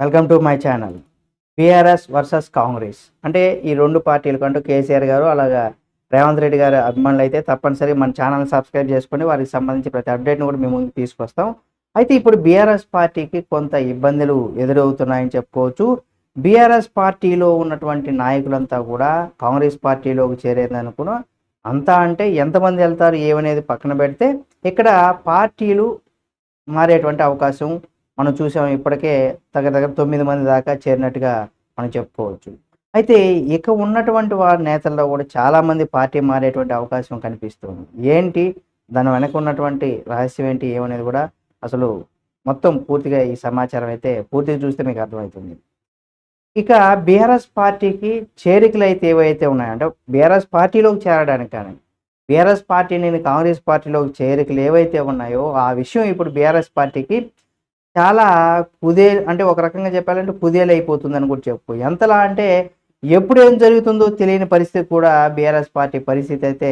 Welcome to my channel. BRS versus Congress. అంటే ఈ రెండు పార్టీలకు అంటూ కేసీఆర్ గారు అలాగా రేవంత్ రెడ్డి గారు అభిమానులు అయితే తప్పనిసరి మన ఛానల్ సబ్స్క్రైబ్ చేసుకొని వారికి సంబంధించి ప్రతి అప్డేట్ని కూడా మేము ముందుకు తీసుకొస్తాం. అయితే ఇప్పుడు బీఆర్ఎస్ పార్టీకి కొంత ఇబ్బందులు ఎదురవుతున్నాయని చెప్పుకోవచ్చు. బీఆర్ఎస్ పార్టీలో ఉన్నటువంటి నాయకులంతా కూడా కాంగ్రెస్ పార్టీలోకి చేరేదనుకున్న అంతా అంటే ఎంతమంది వెళ్తారు ఏమనేది పక్కన పెడితే ఇక్కడ పార్టీలు మారేటువంటి అవకాశం మనం చూసాం ఇప్పటికే దగ్గర దగ్గర తొమ్మిది మంది దాకా చేరినట్టుగా మనం చెప్పుకోవచ్చు. అయితే ఇక ఉన్నటువంటి వారి నేతల్లో కూడా చాలామంది పార్టీ మారేటువంటి అవకాశం కనిపిస్తుంది. ఏంటి? దాని వెనక ఉన్నటువంటి రహస్యం ఏంటి? ఏమనేది కూడా అసలు మొత్తం పూర్తిగా ఈ సమాచారం అయితే పూర్తిగా చూస్తే మీకు అర్థమవుతుంది. ఇక బీఆర్ఎస్ పార్టీకి చేరికలు అయితే ఏవైతే ఉన్నాయంటే బీఆర్ఎస్ పార్టీలోకి చేరడానికి కానీ బీఆర్ఎస్ పార్టీ నేను కాంగ్రెస్ పార్టీలోకి చేరికలు ఏవైతే ఉన్నాయో ఆ విషయం ఇప్పుడు బీఆర్ఎస్ పార్టీకి చాలా కుదే అంటే ఒక రకంగా చెప్పాలంటే కుదేలు అని కూడా చెప్పు. ఎంతలా అంటే ఎప్పుడు ఏం జరుగుతుందో తెలియని పరిస్థితి కూడా బీఆర్ఎస్ పార్టీ పరిస్థితి అయితే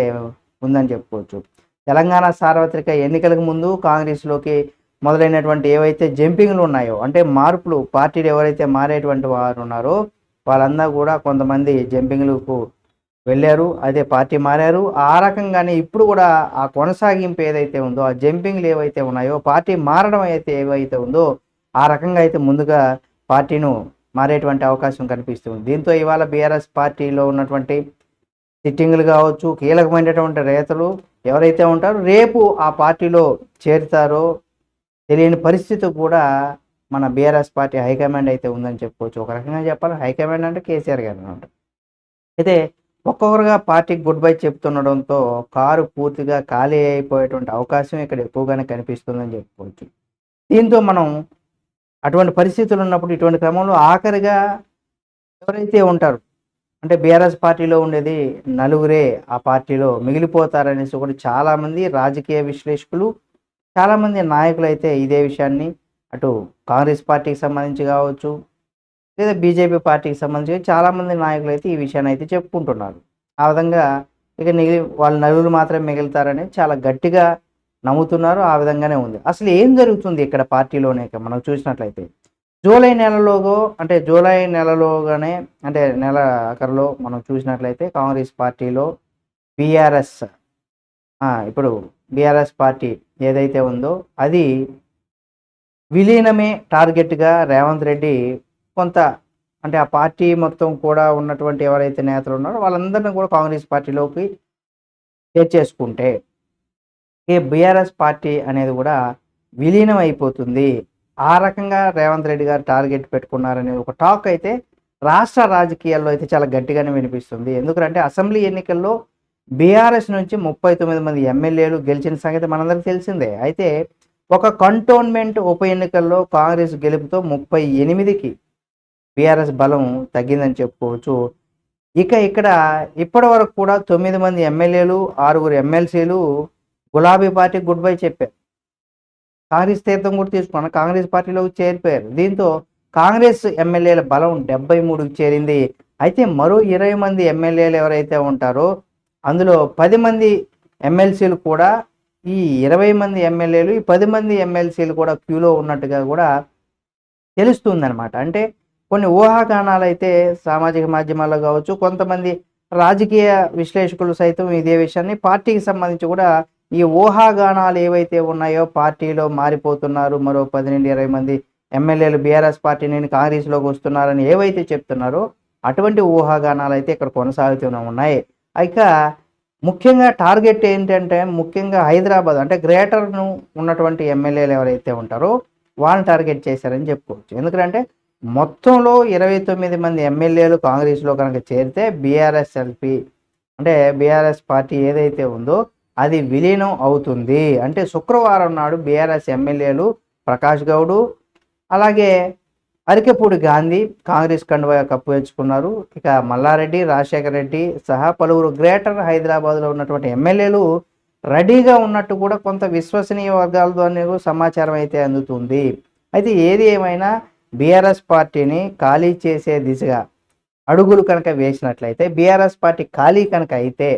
ఉందని చెప్పుకోవచ్చు. తెలంగాణ సార్వత్రిక ఎన్నికలకు ముందు కాంగ్రెస్లోకి మొదలైనటువంటి ఏవైతే జంపింగ్లు ఉన్నాయో అంటే మార్పులు పార్టీలు ఎవరైతే మారేటువంటి వారు ఉన్నారో వాళ్ళందరూ కూడా కొంతమంది జంపింగ్లకు వెళ్ళారు అదే పార్టీ మారారు. ఆ రకంగానే ఇప్పుడు కూడా ఆ కొనసాగింపు ఏదైతే ఉందో ఆ జంపింగ్లు ఏవైతే ఉన్నాయో పార్టీ మారడం అయితే ఏవైతే ఉందో ఆ రకంగా అయితే ముందుగా పార్టీను మారేటువంటి అవకాశం కనిపిస్తుంది దీంతో ఇవాళ బీఆర్ఎస్ పార్టీలో ఉన్నటువంటి సిట్టింగ్లు కావచ్చు కీలకమైనటువంటి రేతలు ఎవరైతే ఉంటారో రేపు ఆ పార్టీలో చేరుతారో తెలియని పరిస్థితి కూడా మన బీఆర్ఎస్ పార్టీ హైకమాండ్ అయితే ఉందని చెప్పుకోవచ్చు. ఒక రకంగా చెప్పాలి హైకమాండ్ అంటే కేసీఆర్ గారు అనమాట. అయితే ఒక్కొక్కరుగా పార్టీకి గుడ్ బై చెప్తుండడంతో కారు పూర్తిగా ఖాళీ అయిపోయేటువంటి అవకాశం ఇక్కడ ఎక్కువగానే కనిపిస్తుందని చెప్పుకోవచ్చు. దీంతో మనం అటువంటి పరిస్థితులు ఉన్నప్పుడు ఇటువంటి క్రమంలో ఆఖరిగా ఎవరైతే ఉంటారు అంటే బీఆర్ఎస్ పార్టీలో ఉండేది నలుగురే ఆ పార్టీలో మిగిలిపోతారనేసి కూడా చాలామంది రాజకీయ విశ్లేషకులు చాలామంది నాయకులు అయితే ఇదే విషయాన్ని అటు కాంగ్రెస్ పార్టీకి సంబంధించి కావచ్చు లేదా బీజేపీ పార్టీకి సంబంధించి చాలామంది నాయకులు అయితే ఈ విషయాన్ని అయితే చెప్పుకుంటున్నారు. ఆ విధంగా ఇక మిగిలి వాళ్ళు నలుగురు మాత్రమే మిగులుతారని చాలా గట్టిగా నమ్ముతున్నారు. ఆ విధంగానే ఉంది. అసలు ఏం జరుగుతుంది ఇక్కడ పార్టీలోనే? మనం చూసినట్లయితే జూలై నెలలోగో అంటే జూలై నెలలోగానే అంటే నెల ఆఖరిలో మనం చూసినట్లయితే కాంగ్రెస్ పార్టీలో బీఆర్ఎస్ ఇప్పుడు బీఆర్ఎస్ పార్టీ ఏదైతే ఉందో అది విలీనమే టార్గెట్గా రేవంత్ రెడ్డి కొంత అంటే ఆ పార్టీ మొత్తం కూడా ఉన్నటువంటి ఎవరైతే నేతలు ఉన్నారో వాళ్ళందరినీ కూడా కాంగ్రెస్ పార్టీలోకి చేర్చేసుకుంటే ఈ బీఆర్ఎస్ పార్టీ అనేది కూడా విలీనం అయిపోతుంది. ఆ రకంగా రేవంత్ రెడ్డి గారు టార్గెట్ పెట్టుకున్నారనే ఒక టాక్ అయితే రాష్ట్ర రాజకీయాల్లో అయితే చాలా గట్టిగానే వినిపిస్తుంది. ఎందుకంటే అసెంబ్లీ ఎన్నికల్లో బీఆర్ఎస్ నుంచి ముప్పై తొమ్మిది మంది ఎమ్మెల్యేలు గెలిచిన సంగతి మనందరికీ తెలిసిందే. అయితే ఒక కంటోన్మెంట్ ఉప ఎన్నికల్లో కాంగ్రెస్ గెలుపుతో ముప్పై ఎనిమిదికి బీఆర్ఎస్ బలం తగ్గిందని చెప్పుకోవచ్చు. ఇక ఇక్కడ ఇప్పటి వరకు కూడా తొమ్మిది మంది ఎమ్మెల్యేలు ఆరుగురు ఎమ్మెల్సీలు గులాబీ పార్టీ గుడ్ బై చెప్పారు. కాంగ్రెస్ తీర్థం కూడా తీసుకున్న కాంగ్రెస్ పార్టీలోకి చేరిపోయారు. దీంతో కాంగ్రెస్ ఎమ్మెల్యేల బలం డెబ్బై మూడుకి చేరింది. అయితే మరో ఇరవై మంది ఎమ్మెల్యేలు ఎవరైతే ఉంటారో అందులో పది మంది ఎమ్మెల్సీలు కూడా ఈ ఇరవై మంది ఎమ్మెల్యేలు ఈ పది మంది ఎమ్మెల్సీలు కూడా క్యూలో ఉన్నట్టుగా కూడా తెలుస్తుందన్నమాట. అంటే కొన్ని ఊహాగానాలు అయితే సామాజిక మాధ్యమాల్లో కావచ్చు కొంతమంది రాజకీయ విశ్లేషకులు సైతం ఇదే విషయాన్ని పార్టీకి సంబంధించి కూడా ఈ ఊహాగానాలు ఏవైతే ఉన్నాయో పార్టీలో మారిపోతున్నారు. మరో పది నుండి ఇరవై మంది ఎమ్మెల్యేలు బీఆర్ఎస్ పార్టీ నుండి కాంగ్రెస్లోకి వస్తున్నారని ఏవైతే చెప్తున్నారో అటువంటి ఊహాగానాలు అయితే ఇక్కడ కొనసాగుతూనే ఉన్నాయి. ఇక ముఖ్యంగా టార్గెట్ ఏంటంటే ముఖ్యంగా హైదరాబాద్ అంటే గ్రేటర్ను ఉన్నటువంటి ఎమ్మెల్యేలు ఎవరైతే ఉంటారో వాళ్ళని టార్గెట్ చేశారని చెప్పుకోవచ్చు. ఎందుకంటే మొత్తంలో ఇరవై తొమ్మిది మంది ఎమ్మెల్యేలు కాంగ్రెస్లో కనుక చేరితే బీఆర్ఎస్ ఎల్పి అంటే బీఆర్ఎస్ పార్టీ ఏదైతే ఉందో అది విలీనం అవుతుంది. అంటే శుక్రవారం నాడు బీఆర్ఎస్ ఎమ్మెల్యేలు ప్రకాష్ గౌడు అలాగే అరికెపూడి గాంధీ కాంగ్రెస్ కండువా కప్పు ఇక మల్లారెడ్డి రాజశేఖర రెడ్డి సహా పలువురు గ్రేటర్ హైదరాబాద్లో ఉన్నటువంటి ఎమ్మెల్యేలు రెడీగా ఉన్నట్టు కూడా కొంత విశ్వసనీయ వర్గాల ద్వారా సమాచారం అయితే అందుతుంది. అయితే ఏది ఏమైనా బీఆర్ఎస్ పార్టీని ఖాళీ చేసే దిశగా అడుగులు కనుక వేసినట్లయితే బీఆర్ఎస్ పార్టీ ఖాళీ కనుక అయితే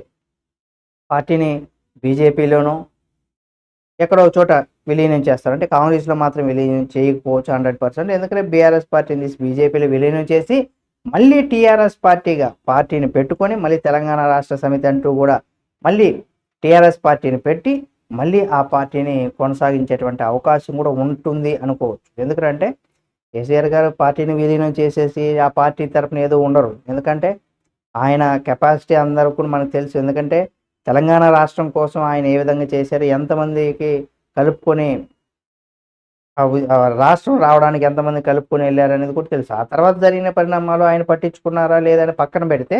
పార్టీని బీజేపీలోనూ ఎక్కడో చోట విలీనం చేస్తారు. అంటే కాంగ్రెస్లో మాత్రం విలీనం చేయకపోవచ్చు హండ్రెడ్ పర్సెంట్. ఎందుకంటే బీఆర్ఎస్ పార్టీని తీసి బీజేపీలో విలీనం చేసి మళ్ళీ టీఆర్ఎస్ పార్టీగా పార్టీని పెట్టుకొని మళ్ళీ తెలంగాణ రాష్ట్ర సమితి అంటూ కూడా మళ్ళీ టీఆర్ఎస్ పార్టీని పెట్టి మళ్ళీ ఆ పార్టీని కొనసాగించేటువంటి అవకాశం కూడా ఉంటుంది అనుకోవచ్చు. ఎందుకంటే కేసీఆర్ గారు పార్టీని విలీనం చేసేసి ఆ పార్టీ తరపున ఏదో ఉండరు. ఎందుకంటే ఆయన కెపాసిటీ అందరికీ మనకు తెలుసు. ఎందుకంటే తెలంగాణ రాష్ట్రం కోసం ఆయన ఏ విధంగా చేశారు ఎంతమందికి కలుపుకొని రాష్ట్రం రావడానికి ఎంతమంది కలుపుకొని వెళ్ళారు అనేది కూడా తెలుసు. ఆ తర్వాత జరిగిన పరిణామాలు ఆయన పట్టించుకున్నారా లేదని పక్కన పెడితే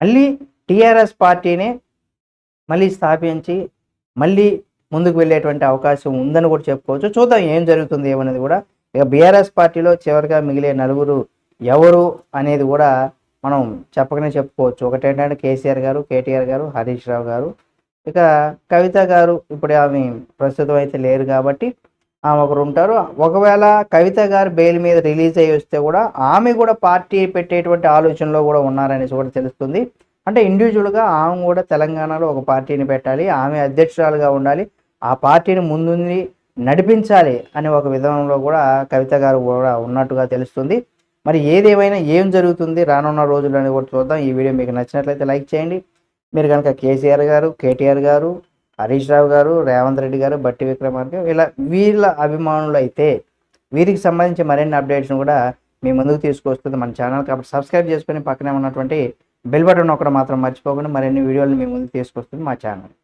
మళ్ళీ టీఆర్ఎస్ పార్టీని మళ్ళీ స్థాపించి మళ్ళీ ముందుకు వెళ్ళేటువంటి అవకాశం ఉందని కూడా చెప్పుకోవచ్చు. చూద్దాం ఏం జరుగుతుంది ఏమనేది కూడా ఇక బీఆర్ఎస్ పార్టీలో చివరిగా మిగిలే నలుగురు ఎవరు అనేది కూడా మనం చెప్పకనే చెప్పుకోవచ్చు. ఒకటేంటంటే కేసీఆర్ గారు కేటీఆర్ గారు హరీష్ రావు గారు. ఇక కవిత గారు ఇప్పుడు ఆమె ప్రస్తుతం అయితే లేరు కాబట్టి ఆమె ఒకరు ఉంటారు. ఒకవేళ కవిత గారు బెయిల్ మీద రిలీజ్ అయ్యి వస్తే కూడా ఆమె కూడా పార్టీ పెట్టేటువంటి ఆలోచనలో కూడా ఉన్నారనేసి కూడా తెలుస్తుంది. అంటే ఇండివిజువల్గా ఆమె కూడా తెలంగాణలో ఒక పార్టీని పెట్టాలి. ఆమె అధ్యక్షురాలుగా ఉండాలి. ఆ పార్టీని ముందుంది నడిపించాలి అనే ఒక విధానంలో కూడా కవిత గారు కూడా ఉన్నట్టుగా తెలుస్తుంది. మరి ఏదేమైనా ఏం జరుగుతుంది రానున్న రోజులు అనేది కూడా చూద్దాం. ఈ వీడియో మీకు నచ్చినట్లయితే లైక్ చేయండి. మీరు కనుక కేసీఆర్ గారు కేటీఆర్ గారు హరీష్ రావు గారు రేవంత్ రెడ్డి గారు బట్టి విక్రమార్క ఇలా వీళ్ళ అభిమానులు అయితే వీరికి సంబంధించి మరిన్ని అప్డేట్స్ని కూడా మీ ముందుకు తీసుకొస్తుంది మన ఛానల్. కాబట్టి సబ్స్క్రైబ్ చేసుకొని పక్కనే ఉన్నటువంటి బెల్ బటన్ ఒకటి మాత్రం మర్చిపోకుండా మరిన్ని వీడియోలు మీ ముందుకు తీసుకొస్తుంది మా ఛానల్.